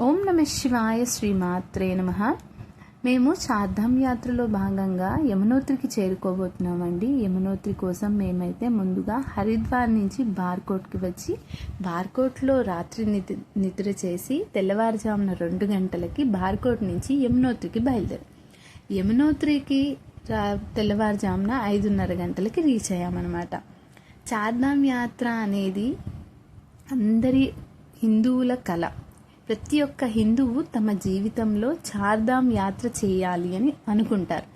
ఓం నమ శివాయ శ్రీమాత్రే నమ. మేము చార్ధామ్ యాత్రలో భాగంగా యమునోత్రికి చేరుకోబోతున్నామండి. యమునోత్రి కోసం మేమైతే ముందుగా హరిద్వార్ నుంచి బార్కోట్కి వచ్చి బార్కోట్లో రాత్రి నిద్ర నిద్ర చేసి తెల్లవారుజామున రెండు గంటలకి బార్కోట్ నుంచి యమునోత్రికి బయలుదేరాం. యమునోత్రికి తెల్లవారుజామున ఐదున్నర గంటలకి రీచ్ అయ్యామన్నమాట. చార్ధామ్ యాత్ర అనేది అందరి హిందువుల కళ ప్రతి ఒక్క హిందువు తమ జీవితంలో చార్ధామ్ యాత్ర చేయాలి అని అనుకుంటారు.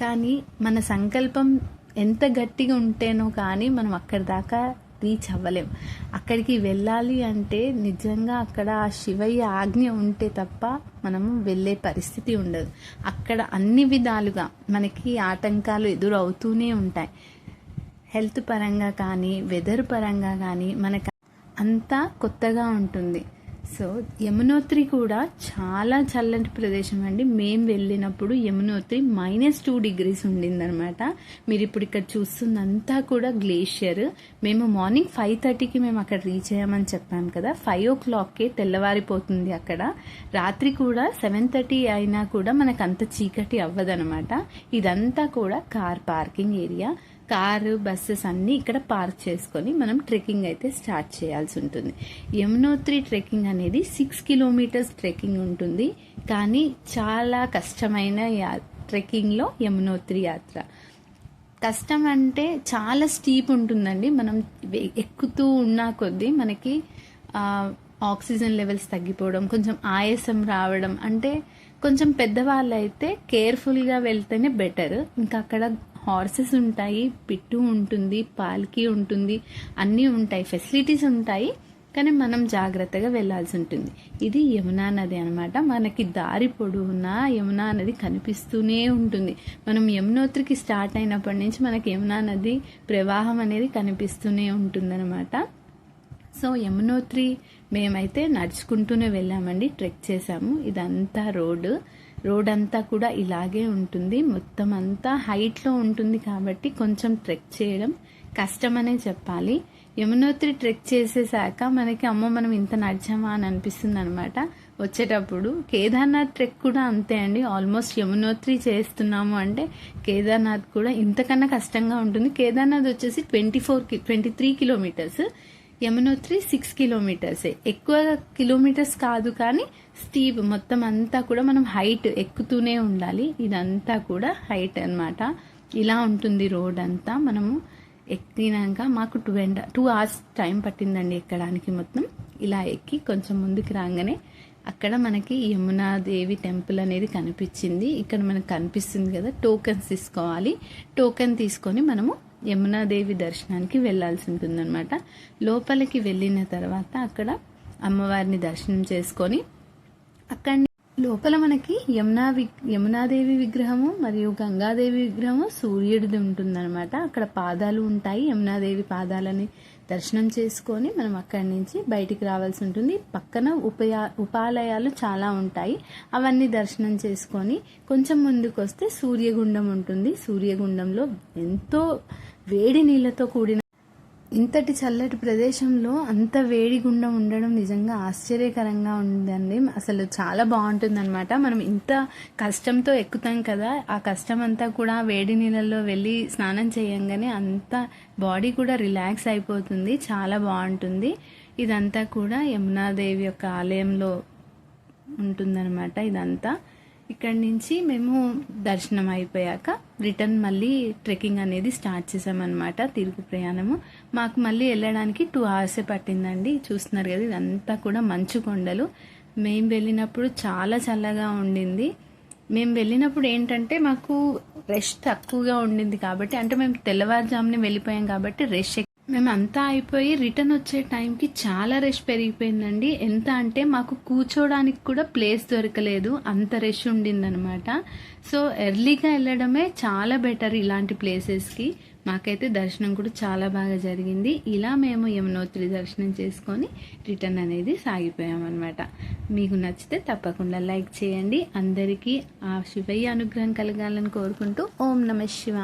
కానీ మన సంకల్పం ఎంత గట్టిగా ఉంటేనో కానీ మనం అక్కడి దాకా రీచ్ అవ్వలేం. అక్కడికి వెళ్ళాలి అంటే నిజంగా అక్కడ ఆ శివయ్య ఆజ్ఞ ఉంటే తప్ప మనము వెళ్ళే పరిస్థితి ఉండదు. అక్కడ అన్ని విధాలుగా మనకి ఆటంకాలు ఎదురవుతూనే ఉంటాయి. హెల్త్ పరంగా కానీ వెదర్ పరంగా కానీ మనకు అంతా కొత్తగా ఉంటుంది. సో యమునోత్రి కూడా చాలా చల్లటి ప్రదేశం అండి. మేము వెళ్ళినప్పుడు యమునోత్రి మైనస్ టూ డిగ్రీస్ ఉండిందనమాట మీరు ఇప్పుడు ఇక్కడ చూస్తుందంతా కూడా గ్లేషియర్ మేము మార్నింగ్ ఫైవ్ థర్టీకి మేము అక్కడ రీచ్ అయ్యామని చెప్పాం కదా. ఫైవ్ ఓ క్లాక్కే తెల్లవారిపోతుంది అక్కడ. రాత్రి కూడా సెవెన్ థర్టీ అయినా కూడా మనకు అంత చీకటి అవ్వదనమాట ఇదంతా కూడా car parking area car buses అన్నీ ఇక్కడ పార్క్ చేసుకొని మనం ట్రెక్కింగ్ అయితే స్టార్ట్ చేయాల్సి ఉంటుంది. యమునోత్రి ట్రెక్కింగ్ అనేది సిక్స్ కిలోమీటర్స్ ట్రెక్కింగ్ ఉంటుంది. కానీ చాలా కష్టమైన యా ట్రెక్కింగ్లో యమునోత్రి యాత్ర. కష్టం అంటే చాలా స్టీప్ ఉంటుందండి. మనం ఎక్కుతూ ఉన్నా కొద్దీ మనకి ఆక్సిజన్ లెవెల్స్ తగ్గిపోవడం కొంచెం ఆయాసం రావడం అంటే కొంచెం పెద్దవాళ్ళు అయితే కేర్ఫుల్గా వెళ్తేనే బెటర్. ఇంకా అక్కడ హార్సెస్ ఉంటాయి పిట్టు ఉంటుంది పాల్కి ఉంటుంది అన్నీ ఉంటాయి. ఫెసిలిటీస్ ఉంటాయి కానీ మనం జాగ్రత్తగా వెళ్ళాల్సి ఉంటుంది. ఇది యమునా నది అనమాట మనకి దారి పొడవునా యమునా నది కనిపిస్తూనే ఉంటుంది. మనం యమునోత్రికి స్టార్ట్ అయినప్పటి నుంచి మనకి యమునా నది ప్రవాహం అనేది కనిపిస్తూనే ఉంటుందన్నమాట. సో యమునోత్రి మేమైతే నడుచుకుంటూనే వెళ్ళామండి ట్రెక్ చేసాము ఇదంతా రోడ్డు. రోడ్ అంతా కూడా ఇలాగే ఉంటుంది. మొత్తం అంతా హైట్లో ఉంటుంది కాబట్టి కొంచెం ట్రెక్ చేయడం కష్టమనే చెప్పాలి. యమునోత్రి ట్రెక్ చేసేసాక మనకి అమ్మ మనం ఇంత నడిచామా అని అనిపిస్తుంది అనమాట వచ్చేటప్పుడు కేదార్నాథ్ ట్రెక్ కూడా అంతే అండి. ఆల్మోస్ట్ యమునోత్రి చేస్తున్నాము అంటే కేదార్నాథ్ కూడా ఇంతకన్నా కష్టంగా ఉంటుంది. కేదార్నాథ్ వచ్చేసి twenty four twenty three kilometres. Yamunotri six కిలోమీటర్సే ఎక్కువ కిలోమీటర్స్ కాదు కానీ స్టీప్ మొత్తం అంతా కూడా మనం హైట్ ఎక్కుతూనే ఉండాలి. ఇదంతా కూడా హైట్ అనమాట ఇలా ఉంటుంది రోడ్ అంతా. మనము ఎక్కినాక మాకు two and two hours time పట్టిందండి ఎక్కడానికి మొత్తం. ఇలా ఎక్కి కొంచెం ముందుకు రాగానే అక్కడ మనకి యమునాదేవి టెంపుల్ అనేది కనిపించింది. ఇక్కడ మనకు కనిపిస్తుంది కదా టోకెన్స్ తీసుకోవాలి. టోకెన్ తీసుకొని మనము యమునాదేవి దర్శనానికి వెళ్ళాల్సి ఉంటుందన్నమాట. లోపలికి వెళ్ళిన తర్వాత అక్కడ అమ్మవారిని దర్శనం చేసుకొని అక్కడి లోపల మనకి యమునా వి యమునాదేవి విగ్రహము మరియు గంగాదేవి విగ్రహము సూర్యుడిది ఉంటుందన్నమాట. అక్కడ పాదాలు ఉంటాయి. యమునాదేవి పాదాలని దర్శనం చేసుకొని మనం అక్కడి నుంచి బయటికి రావాల్సి ఉంటుంది. పక్కన ఉపయా ఉపాలయాలు చాలా ఉంటాయి. అవన్నీ దర్శనం చేసుకొని కొంచెం ముందుకు వస్తే సూర్యగుండం ఉంటుంది. సూర్యగుండంలో ఎంతో వేడి నీళ్ళతో కూడిన ఇంతటి చల్లటి ప్రదేశంలో అంత వేడిగుండం ఉండడం నిజంగా ఆశ్చర్యకరంగా ఉందండి. అసలు చాలా బాగుంటుందన్నమాట. మనం ఇంత కష్టంతో ఎక్కుతాం కదా ఆ కష్టం అంతా కూడా వేడి నీళ్ళల్లో వెళ్ళి స్నానం చేయంగానే అంత బాడీ కూడా రిలాక్స్ అయిపోతుంది చాలా బాగుంటుంది. ఇదంతా కూడా యమునాదేవి యొక్క ఆలయంలో ఉంటుందన్నమాట ఇదంతా. ఇక్కడి నుంచి మేము దర్శనం అయిపోయాక రిటర్న్ మళ్ళీ ట్రెక్కింగ్ అనేది స్టార్ట్ చేసామన్నమాట తిరుగు ప్రయాణము. మాకు మళ్ళీ వెళ్ళడానికి టూ అవర్సే పట్టిందండి. చూస్తున్నారు కదా ఇదంతా కూడా మంచు కొండలు. మేము వెళ్ళినప్పుడు చాలా చల్లగా ఉండింది. మేము వెళ్ళినప్పుడు ఏంటంటే మాకు రెష్ తక్కువగా ఉండింది కాబట్టి అంటే మేము తెల్లవారుజామునే వెళ్ళిపోయాం కాబట్టి రెష్ మేము అంతా అయిపోయి రిటర్న్ వచ్చే టైంకి చాలా రష్ పెరిగిపోయిందండి. ఎంత అంటే మాకు కూర్చోడానికి కూడా ప్లేస్ దొరకలేదు. అంత రష్ ఉండిందనమాట సో ఎర్లీగా వెళ్ళడమే చాలా బెటర్ ఇలాంటి ప్లేసెస్కి మాకైతే దర్శనం కూడా చాలా బాగా జరిగింది. ఇలా మేము యమునోత్రి దర్శనం చేసుకొని రిటర్న్ అనేది సాగిపోయామన్నమాట. మీకు నచ్చితే తప్పకుండా లైక్ చేయండి. అందరికీ ఆ శివయ్య అనుగ్రహం కలగాలని కోరుకుంటూ ఓం నమ శివ